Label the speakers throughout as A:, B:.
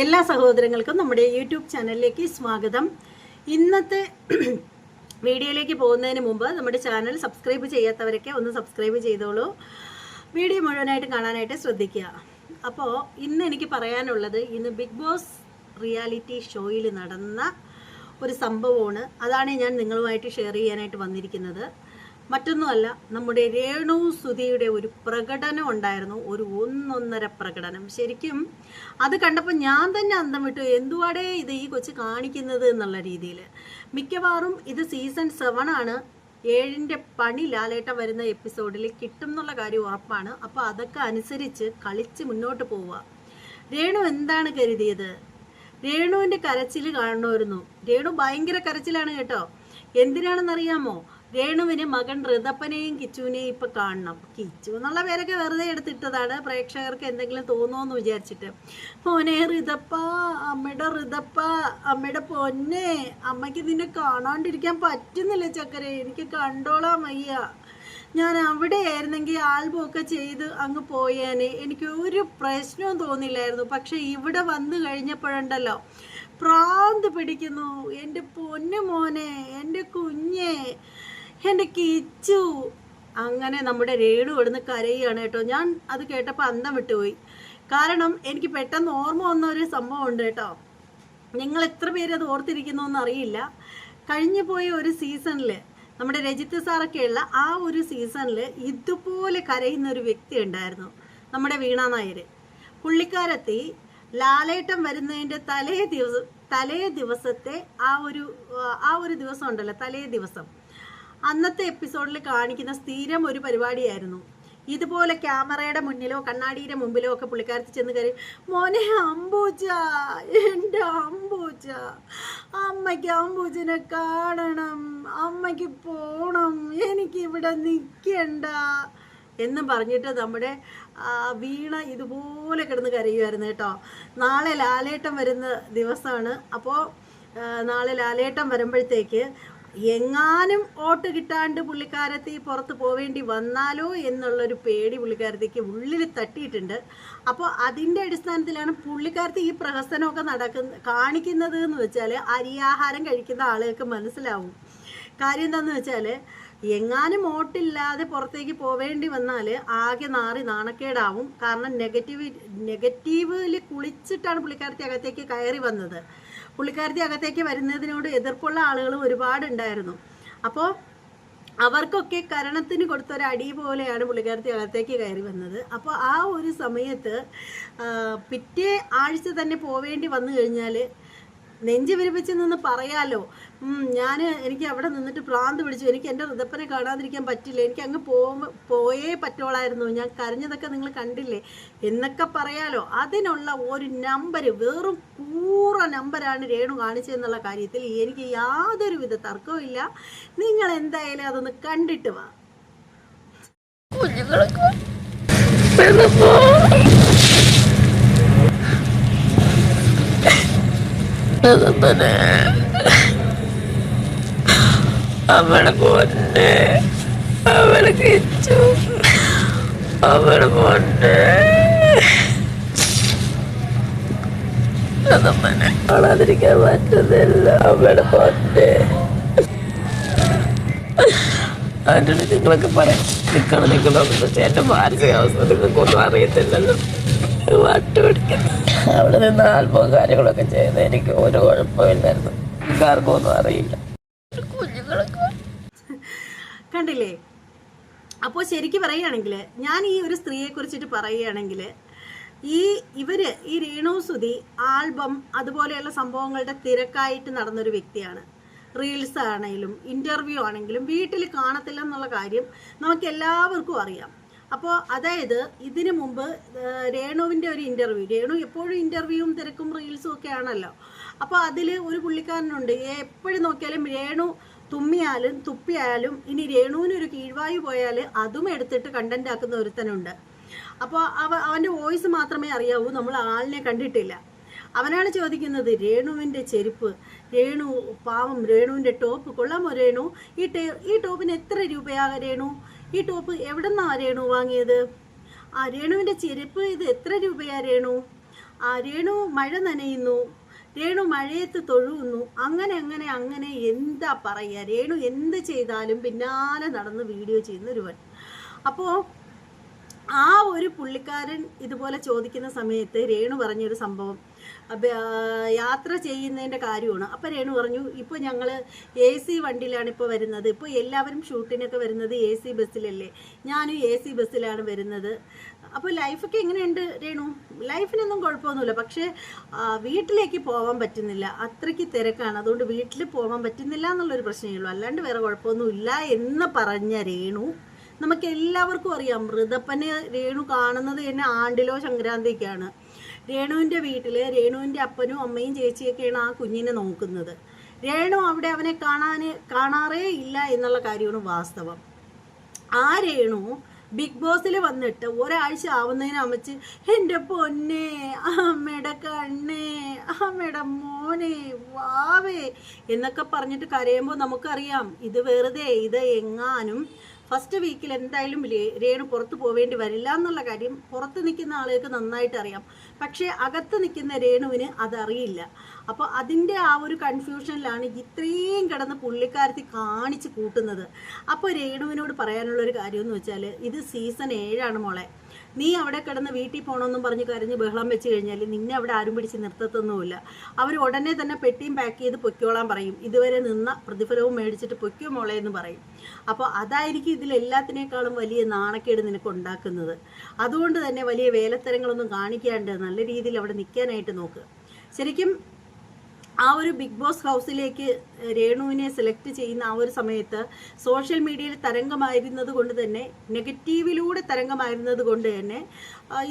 A: എല്ലാ സഹോദരങ്ങൾക്കും നമ്മുടെ യൂട്യൂബ് ചാനലിലേക്ക് സ്വാഗതം. ഇന്നത്തെ വീഡിയോയിലേക്ക് പോകുന്നതിന് മുമ്പ് നമ്മുടെ ചാനൽ സബ്സ്ക്രൈബ് ചെയ്യാത്തവരൊക്കെ ഒന്ന് സബ്സ്ക്രൈബ് ചെയ്തോളൂ. വീഡിയോ മുഴുവനായിട്ട് കാണാനായിട്ട് ശ്രദ്ധിക്കുക. അപ്പോൾ ഇന്ന് എനിക്ക് പറയാനുള്ളത് ഇന്ന് ബിഗ് ബോസ് റിയാലിറ്റി ഷോയിൽ നടന്ന ഒരു സംഭവമാണ്. അതാണ് ഞാൻ നിങ്ങളുമായിട്ട് ഷെയർ ചെയ്യാനായിട്ട് വന്നിരിക്കുന്നത്. മറ്റൊന്നുമല്ല നമ്മുടെ രേണു സുധിയുടെ ഒരു പ്രകടനം ഉണ്ടായിരുന്നു ഒരു ഒന്നൊന്നര പ്രകടനം. ശരിക്കും അത് കണ്ടപ്പോൾ ഞാൻ തന്നെ അന്തം വിട്ടു എന്തുവാടേ ഇത് ഈ കൊച്ച് കാണിക്കുന്നത്? എന്നുള്ള രീതിയിൽ. മിക്കവാറും ഇത് സീസൺ സെവൻ ആണ്. ഏഴിന്റെ പണി ലാലേട്ട വരുന്ന എപ്പിസോഡിൽ കിട്ടും എന്നുള്ള കാര്യം ഉറപ്പാണ്. അപ്പോൾ അതൊക്കെ അനുസരിച്ച് കളിച്ച് മുന്നോട്ട് പോവുക. രേണു എന്താണ് കരുതിയത്? രേണുവിന്റെ കരച്ചിൽ കാണണമായിരുന്നു രേണു ഭയങ്കര കരച്ചിലാണ് കേട്ടോ. എന്തിനാണെന്നറിയാമോ? രേണുവിന് മകൻ ഋതപ്പനെയും കിച്ചുവിനെയും ഇപ്പൊ കാണണം. കിച്ചു എന്നുള്ള പേരൊക്കെ വെറുതെ എടുത്തിട്ടതാണ്. പ്രേക്ഷകർക്ക് എന്തെങ്കിലും തോന്നുമെന്ന് വിചാരിച്ചിട്ട്. മോനെ ഋതപ്പ അമ്മയുടെ ഋതപ്പ അമ്മയുടെ പൊന്നെ അമ്മയ്ക്ക് നിന്നെ കാണാണ്ടിരിക്കാൻ പറ്റുന്നില്ല ചക്കരെ. എനിക്ക് കണ്ടോളാൻ വയ്യ. ഞാൻ അവിടെയായിരുന്നെങ്കിൽ ആയിരുന്നെങ്കിൽ ആൽബം ഒക്കെ ചെയ്ത് അങ്ങ് പോയേനെ. എനിക്ക് ഒരു പ്രശ്നവും തോന്നില്ലായിരുന്നു. പക്ഷെ ഇവിടെ വന്നു കഴിഞ്ഞപ്പോഴുണ്ടല്ലോ പ്രാന്ത് പിടിക്കുന്നു. എന്റെ പൊന്നു മോനെ എന്റെ കുഞ്ഞെ എന്റെ കിച്ചു. അങ്ങനെ നമ്മുടെ രേണു ഇവിടുന്ന് കരയുകയാണ് കേട്ടോ. ഞാൻ അത് കേട്ടപ്പോൾ അന്തം വിട്ടുപോയി. കാരണം എനിക്ക് പെട്ടെന്ന് ഓർമ്മ വന്ന ഒരു സംഭവം ഉണ്ട് കേട്ടോ. നിങ്ങൾ എത്ര പേര് അത് ഓർത്തിരിക്കുന്നു എന്നറിയില്ല കഴിഞ്ഞു പോയ ഒരു സീസണിൽ നമ്മുടെ രജിത്ത് സാറൊക്കെയുള്ള ആ ഒരു സീസണിൽ ഇതുപോലെ കരയുന്ന ഒരു വ്യക്തി ഉണ്ടായിരുന്നു നമ്മുടെ വീണ നായർ പുള്ളിക്കാരത്തി ലാലേട്ടം വരുന്നതിന്റെ തലേ ദിവസം തലേ ദിവസത്തെ ആ ഒരു ആ ഒരു ദിവസം ഉണ്ടല്ലോ തലേ ദിവസം. അന്നത്തെ എപ്പിസോഡിൽ കാണിക്കുന്ന സ്ഥിരം ഒരു പരിപാടിയായിരുന്നു. ഇതുപോലെ ക്യാമറയുടെ മുന്നിലോ കണ്ണാടിയുടെ മുമ്പിലോ ഒക്കെ പുള്ളിക്കാരത്തി ചെന്ന് കയറി മോനെ അംബൂജ എന്റെ അംബൂജ അമ്മയ്ക്ക് അംബൂജനെ കാണണം അമ്മയ്ക്ക് പോണം എനിക്ക് ഇവിടെ നിൽക്കണ്ട എന്നും പറഞ്ഞിട്ട് നമ്മുടെ വീണ ഇതുപോലെ കിടന്ന് കരയുമായിരുന്നു കേട്ടോ. നാളെ ലാലേട്ടം വരുന്ന ദിവസമാണ്. അപ്പോൾ നാളെ ലാലേട്ടം വരുമ്പോഴത്തേക്ക് എങ്ങാനും വോട്ട് കിട്ടാണ്ട് പുള്ളിക്കാരത്തി പുറത്ത് പോവേണ്ടി വന്നാലോ എന്നുള്ളൊരു പേടി പുള്ളിക്കാരത്തിക്ക് ഉള്ളിൽ തട്ടിയിട്ടുണ്ട്. അപ്പോൾ അതിന്റെ അടിസ്ഥാനത്തിലാണ് പുള്ളിക്കാരത്തി ഈ പ്രഹസനമൊക്കെ നടക്കുന്ന കാണിക്കുന്നത് എന്ന് വെച്ചാൽ അരിയാഹാരം കഴിക്കുന്ന ആളുകൾക്ക് മനസ്സിലാവും. കാര്യം എന്താണെന്ന് വെച്ചാൽ എങ്ങാനും വോട്ടില്ലാതെ പുറത്തേക്ക് പോവേണ്ടി വന്നാൽ ആകെ നാറി നാണക്കേടാവും. കാരണം നെഗറ്റീവ് നെഗറ്റീവിൽ കുളിച്ചിട്ടാണ് പുള്ളിക്കാരത്തി അകത്തേക്ക് കയറി വന്നത്. പുള്ളിക്കാരത്തി അകത്തേക്ക് വരുന്നതിനോട് എതിർപ്പുള്ള ആളുകൾ ഒരുപാടുണ്ടായിരുന്നു. അപ്പോൾ അവർക്കൊക്കെ കരണത്തിന് കൊടുത്തൊരു അടി പോലെയാണ് പുള്ളിക്കാരത്തി അകത്തേക്ക് കയറി വന്നത്. അപ്പോൾ ആ ഒരു സമയത്ത് പിറ്റേ ആഴ്ച തന്നെ പോവേണ്ടി വന്നു കഴിഞ്ഞാൽ നെഞ്ച് വിരിപ്പിച്ച് നിന്ന് പറയാലോ. ഞാൻ എനിക്ക് അവിടെ നിന്നിട്ട് പ്രാന്ത് പിടിച്ചു. എനിക്ക് എന്റെ ഋതപ്പനെ കാണാതിരിക്കാൻ പറ്റില്ല. എനിക്ക് അങ്ങ് പോ പോയേ പറ്റോളായിരുന്നു ഞാൻ കരഞ്ഞതൊക്കെ നിങ്ങൾ കണ്ടില്ലേ? എന്നൊക്കെ പറയാലോ. അതിനുള്ള ഒരു നമ്പർ വെറും കൂറ നമ്പരാണ് രേണു കാണിച്ചതെന്നുള്ള കാര്യത്തിൽ എനിക്ക് യാതൊരു വിധ തർക്കവും ഇല്ല. നിങ്ങൾ എന്തായാലും അതൊന്ന് കണ്ടിട്ട് വാ.
B: കുഞ്ഞുങ്ങളൊക്കെ അതപ്പനെ അവളെ പൊന്നെ അവളെ കിച്ചു. അവളെ പൊന്നെ അതപ്പനെ കാണാതിരിക്കാൻ പറ്റുന്നില്ല. അവളെ പൊന്നെ അതിന് നിങ്ങളൊക്കെ പറയാം. നിൽക്കണം നിൽക്കണം എന്റെ മാനസികാവസ്ഥ നിങ്ങൾക്കൊന്നും അറിയത്തില്ലല്ലോ. വട്ട് പഠിക്കുന്നു അവിടെ നിന്ന് ആൽബവും കാര്യങ്ങളൊക്കെ ചെയ്ത് എനിക്ക് ഒരു കുഴപ്പമില്ലായിരുന്നു. ആർക്കും ഒന്നും അറിയില്ല. കുഞ്ഞുങ്ങളൊക്കെ
A: കണ്ടില്ലേ? അപ്പോൾ ശരിക്കും പറയുകയാണെങ്കിൽ ഞാൻ ഈ ഒരു സ്ത്രീയെ കുറിച്ചിട്ട് പറയുകയാണെങ്കിൽ ഈ ഇവർ ഈ രേണു സുധി ആൽബം അതുപോലെയുള്ള സംഭവങ്ങളുടെ തിരക്കായിട്ട് നടന്നൊരു വ്യക്തിയാണ്. റീൽസ് ആണെങ്കിലും ഇന്റർവ്യൂ ആണെങ്കിലും വീട്ടിൽ കാണത്തില്ല എന്നുള്ള കാര്യം നമുക്ക് എല്ലാവർക്കും അറിയാം. അപ്പോൾ അതായത് ഇതിനു മുമ്പ് രേണുവിന്റെ ഒരു ഇന്റർവ്യൂ രേണു എപ്പോഴും ഇന്റർവ്യൂവും തിരക്കും റീൽസും ഒക്കെ ആണല്ലോ. അപ്പോൾ അതിൽ ഒരു പുള്ളിക്കാരനുണ്ട്. എപ്പോഴും നോക്കിയാലും രേണു തുമ്മിയാലും തുപ്പിയാലും ഇനി രേണുവിനൊരു കീഴ്വായു പോയാൽ അതും എടുത്തിട്ട് കണ്ടന്റ് ആക്കുന്ന ഒരുത്തനുണ്ട്. അപ്പോൾ അവ അവന്റെ വോയിസ് മാത്രമേ അറിയാവൂ. നമ്മൾ ആളിനെ കണ്ടിട്ടില്ല. അവനാണ് ചോദിക്കുന്നത് രേണുവിന്റെ ചെരുപ്പ് രേണു പാവം രേണുവിന്റെ ടോപ്പ് കൊള്ളാമോ രേണു? ഈ ടേ ഈ ടോപ്പിന് എത്ര രൂപയാ രേണു? ഈ ടോപ്പ് എവിടെ നിന്നാ രേണു വാങ്ങിയത്? ആ രേണുവിന്റെ ചെരുപ്പ് ഇത് എത്ര രൂപയാ രേണു? ആ, രേണു മഴ നനയുന്നു. രേണു മഴയത്ത് തൊഴുന്നു അങ്ങനെ അങ്ങനെ അങ്ങനെ എന്താ പറയുക രേണു എന്ത് ചെയ്താലും പിന്നാലെ നടന്ന് വീഡിയോ ചെയ്യുന്ന ഒരുവൻ അപ്പോൾ ആ ഒരു പുള്ളിക്കാരൻ ഇതുപോലെ ചോദിക്കുന്ന സമയത്ത് രേണു പറഞ്ഞൊരു സംഭവം. യാത്ര ചെയ്യുന്നതിന്റെ കാര്യമാണ്. അപ്പം രേണു പറഞ്ഞു ഇപ്പോൾ ഞങ്ങൾ എ സി വണ്ടിയിലാണ് ഇപ്പോൾ വരുന്നത്. ഇപ്പോൾ എല്ലാവരും ഷൂട്ടിനൊക്കെ വരുന്നത് എ സി ബസ്സിലല്ലേ? ഞാനും എ സി ബസ്സിലാണ് വരുന്നത്. അപ്പോൾ ലൈഫൊക്കെ എങ്ങനെയുണ്ട് രേണു? ലൈഫിനൊന്നും കുഴപ്പമൊന്നുമില്ല. പക്ഷേ വീട്ടിലേക്ക് പോകാൻ പറ്റുന്നില്ല. അത്രയ്ക്ക് തിരക്കാണ്. അതുകൊണ്ട് വീട്ടിൽ പോകാൻ പറ്റുന്നില്ല എന്നുള്ളൊരു പ്രശ്നമേ ഉള്ളൂ. അല്ലാണ്ട് വേറെ കുഴപ്പമൊന്നുമില്ല എന്ന് പറഞ്ഞ രേണു നമുക്ക് എല്ലാവർക്കും അറിയാം. മൃതപ്പനെ രേണു കാണുന്നത് തന്നെ ആണ്ടിലോ സംക്രാന്തിക്കാണ്. രേണുവിന്റെ വീട്ടിൽ രേണുവിന്റെ അപ്പനും അമ്മയും ചേച്ചിയൊക്കെയാണ് ആ കുഞ്ഞിനെ നോക്കുന്നത്. രേണു അവിടെ അവനെ കാണാൻ കാണാറേ ഇല്ല എന്നുള്ള കാര്യമാണ് വാസ്തവം. ആ രേണു ബിഗ് ബോസിൽ വന്നിട്ട് ഒരാഴ്ച ആവുന്നതിന് അമ്മച്ച് എന്റെ പൊന്നെ അമ്മയുടെ കണ്ണേ അമ്മയുടെ മോനെ വാവേ എന്നൊക്കെ പറഞ്ഞിട്ട് കരയുമ്പോൾ നമുക്കറിയാം ഇത് വെറുതെ ഇത് എങ്ങാനും ഫസ്റ്റ് വീക്കിൽ എന്തായാലും രേണു പുറത്ത് പോവേണ്ടി വരില്ല എന്നുള്ള കാര്യം പുറത്ത് നിൽക്കുന്ന ആളുകൾക്ക് നന്നായിട്ട് അറിയാം. പക്ഷേ അകത്ത് നിൽക്കുന്ന രേണുവിന് അതറിയില്ല. അപ്പോൾ അതിന്റെ ആ ഒരു കൺഫ്യൂഷനിലാണ് ഇത്രയും കിടന്ന് പുള്ളിക്കാരത്തി കാണിച്ച് കൂട്ടുന്നത്. അപ്പോൾ രേണുവിനോട് പറയാനുള്ളൊരു കാര്യം എന്ന് വെച്ചാൽ ഇത് സീസൺ ഏഴാണ് മോളെ. നീ അവിടെ കിടന്ന് വീട്ടിൽ പോകണമെന്നും പറഞ്ഞ് കരഞ്ഞ് ബഹളം വെച്ച് കഴിഞ്ഞാൽ നിന്നെ അവിടെ ആരും പിടിച്ച് നിർത്തത്തൊന്നുമില്ല. അവർ ഉടനെ തന്നെ പെട്ടിയും പാക്ക് ചെയ്ത് പൊയ്ക്കോളാൻ പറയും. ഇതുവരെ നിന്ന പ്രതിഫലവും മേടിച്ചിട്ട് പൊയ്ക്കോ മോളെ എന്ന് പറയും. അപ്പോൾ അതായിരിക്കും ഇതിലെല്ലാത്തിനേക്കാളും വലിയ നാണക്കേട് നിനക്ക് ഉണ്ടാക്കുന്നത്. അതുകൊണ്ട് തന്നെ വലിയ വേലത്തരങ്ങളൊന്നും കാണിക്കാണ്ട് നല്ല രീതിയിൽ അവിടെ നിൽക്കാനായിട്ട് നോക്കുക ശരിക്കും ആ ഒരു ബിഗ് ബോസ് ഹൗസിലേക്ക് രേണുവിനെ സെലക്ട് ചെയ്യുന്ന ആ ഒരു സമയത്ത് സോഷ്യൽ മീഡിയയിൽ തരംഗമായിരുന്നത് കൊണ്ട് തന്നെ നെഗറ്റീവിലൂടെ തരംഗമായിരുന്നത് കൊണ്ട് തന്നെ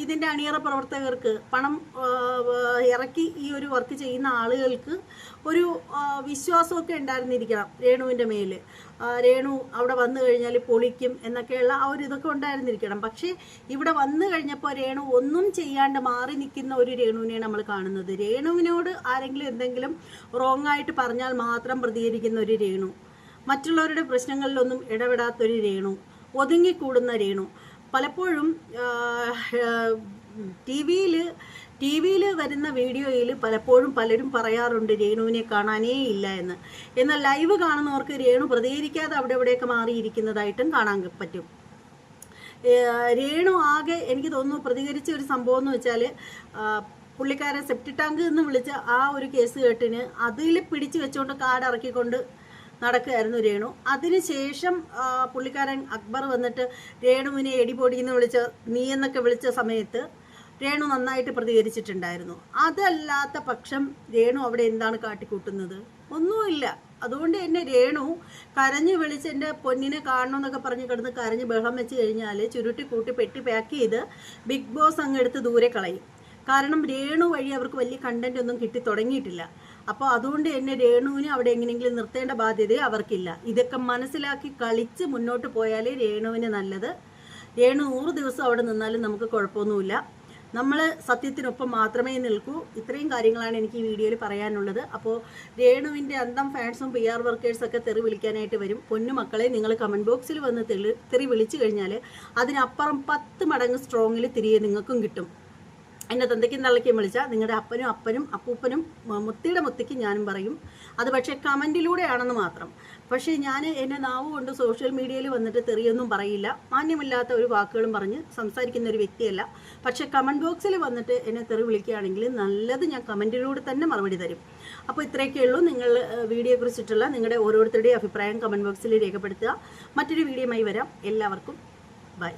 A: ഇതിന്റെ അണിയറ പ്രവർത്തകർക്ക് പണം ഇറക്കി ഈ ഒരു വർക്ക് ചെയ്യുന്ന ആളുകൾക്ക് ഒരു വിശ്വാസമൊക്കെ ഉണ്ടായിരുന്നിരിക്കണം രേണുവിന്റെ മേൽ രേണു അവിടെ വന്നു കഴിഞ്ഞാൽ പൊളിക്കും എന്നൊക്കെയുള്ള ആ ഒരു ഇതൊക്കെ ഉണ്ടായിരുന്നിരിക്കണം. പക്ഷേ ഇവിടെ വന്നു കഴിഞ്ഞപ്പോൾ രേണു ഒന്നും ചെയ്യാണ്ട് മാറി നിൽക്കുന്ന ഒരു രേണുവിനെയാണ് നമ്മൾ കാണുന്നത്. രേണുവിനോട് ആരെങ്കിലും എന്തെങ്കിലും റോങ് ആയിട്ട് പറഞ്ഞാൽ മാത്രം പ്രതികരിക്കുന്ന ഒരു രേണു. മറ്റുള്ളവരുടെ പ്രശ്നങ്ങളിലൊന്നും ഇടപെടാത്തൊരു രേണു. ഒതുങ്ങിക്കൂടുന്ന രേണു. പലപ്പോഴും ടി വിയിൽ ടി വിയിൽ വരുന്ന വീഡിയോയിൽ പലപ്പോഴും പലരും പറയാറുണ്ട് രേണുവിനെ കാണാനേ ഇല്ല എന്ന്. എന്നാൽ ലൈവ് കാണുന്നവർക്ക് രേണു പ്രതികരിക്കാതെ അവിടെ ഇവിടെയൊക്കെ മാറിയിരിക്കുന്നതായിട്ടും കാണാൻ പറ്റും. രേണു ആകെ എനിക്ക് തോന്നുന്നു പ്രതികരിച്ച ഒരു സംഭവം എന്ന് വെച്ചാൽ പുള്ളിക്കാരൻ സെപ്റ്റി ടാങ്ക് എന്ന് വിളിച്ച ആ ഒരു കേസ് കേട്ടിന് അതിൽ പിടിച്ചു വെച്ചുകൊണ്ട് കാർഡ് ഇറക്കിക്കൊണ്ട് നടക്കുകയായിരുന്നു രേണു. അതിനുശേഷം ശേഷം പുള്ളിക്കാരൻ അക്ബർ വന്നിട്ട് രേണുവിനെ എടിപൊടി എന്ന് വിളിച്ച നീ എന്നൊക്കെ വിളിച്ച സമയത്ത് രേണു നന്നായിട്ട് പ്രതികരിച്ചിട്ടുണ്ടായിരുന്നു. അതല്ലാത്ത പക്ഷം രേണു അവിടെ എന്താണ് കാട്ടിക്കൂട്ടുന്നത്? ഒന്നുമില്ല. അതുകൊണ്ട് തന്നെ രേണു കരഞ്ഞു വിളിച്ച് എന്റെ പൊന്നിനെ കാണണം എന്നൊക്കെ പറഞ്ഞ് കിടന്ന് കരഞ്ഞ് ബഹളം വെച്ച് കഴിഞ്ഞാൽ ചുരുട്ടി കൂട്ടി പെട്ടി പാക്ക് ചെയ്ത് ബിഗ് ബോസ് അങ്ങ് എടുത്ത് ദൂരെ കളയും. കാരണം രേണു വഴി അവർക്ക് വലിയ കണ്ടന്റ് ഒന്നും കിട്ടി തുടങ്ങിയിട്ടില്ല. അപ്പോൾ അതുകൊണ്ട് തന്നെ രേണുവിനെ അവിടെ എങ്ങനെയെങ്കിലും നിർത്തേണ്ട ബാധ്യത അവർക്കില്ല. ഇതൊക്കെ മനസ്സിലാക്കി കളിച്ച് മുന്നോട്ട് പോയാലേ രേണുവിന് നല്ലത്. രേണു നൂറ് ദിവസം അവിടെ നിന്നാലും നമുക്ക് കുഴപ്പമൊന്നുമില്ല. നമ്മൾ സത്യത്തിനൊപ്പം മാത്രമേ നിൽക്കൂ. ഇത്രയും കാര്യങ്ങളാണ് എനിക്ക് ഈ വീഡിയോയിൽ പറയാനുള്ളത്. അപ്പോൾ രേണുവിന്റെ അന്തം ഫാൻസും പി ആർ വർക്കേഴ്സൊക്കെ തെറി വിളിക്കാനായിട്ട് വരും. പൊന്നു മക്കളെ നിങ്ങൾ കമന്റ് ബോക്സിൽ വന്ന് തെളി തെറി വിളിച്ചു കഴിഞ്ഞാൽ അതിനപ്പുറം പത്ത് മടങ്ങ് സ്ട്രോങ്ങിൽ തിരികെ നിങ്ങൾക്കും കിട്ടും. എന്നെ തന്തയ്ക്കും തള്ളയ്ക്കും വിളിച്ചാൽ നിങ്ങളുടെ അപ്പനും അപ്പനും അപ്പൂപ്പനും മുത്തിയുടെ മുത്തിക്ക് ഞാനും പറയും. അത് പക്ഷേ കമന്റിലൂടെയാണെന്ന് മാത്രം. പക്ഷേ ഞാൻ എന്നെ നാവ് കൊണ്ട് സോഷ്യൽ മീഡിയയിൽ വന്നിട്ട് തെറിയൊന്നും പറയില്ല. മാന്യമില്ലാത്ത ഒരു വാക്കുകളും പറഞ്ഞ് സംസാരിക്കുന്ന ഒരു വ്യക്തിയല്ല. പക്ഷേ കമന്റ് ബോക്സിൽ വന്നിട്ട് എന്നെ തെറി വിളിക്കുകയാണെങ്കിൽ നല്ലത് ഞാൻ കമന്റിലൂടെ തന്നെ മറുപടി തരും. അപ്പോൾ ഇത്രയൊക്കെ ഉള്ളൂ. നിങ്ങൾ വീഡിയോയെ കുറിച്ചിട്ടുള്ള നിങ്ങളുടെ ഓരോരുത്തരുടെയും അഭിപ്രായം കമന്റ് ബോക്സിൽ രേഖപ്പെടുത്തുക. മറ്റൊരു വീഡിയോയുമായി വരാം. എല്ലാവർക്കും ബൈ.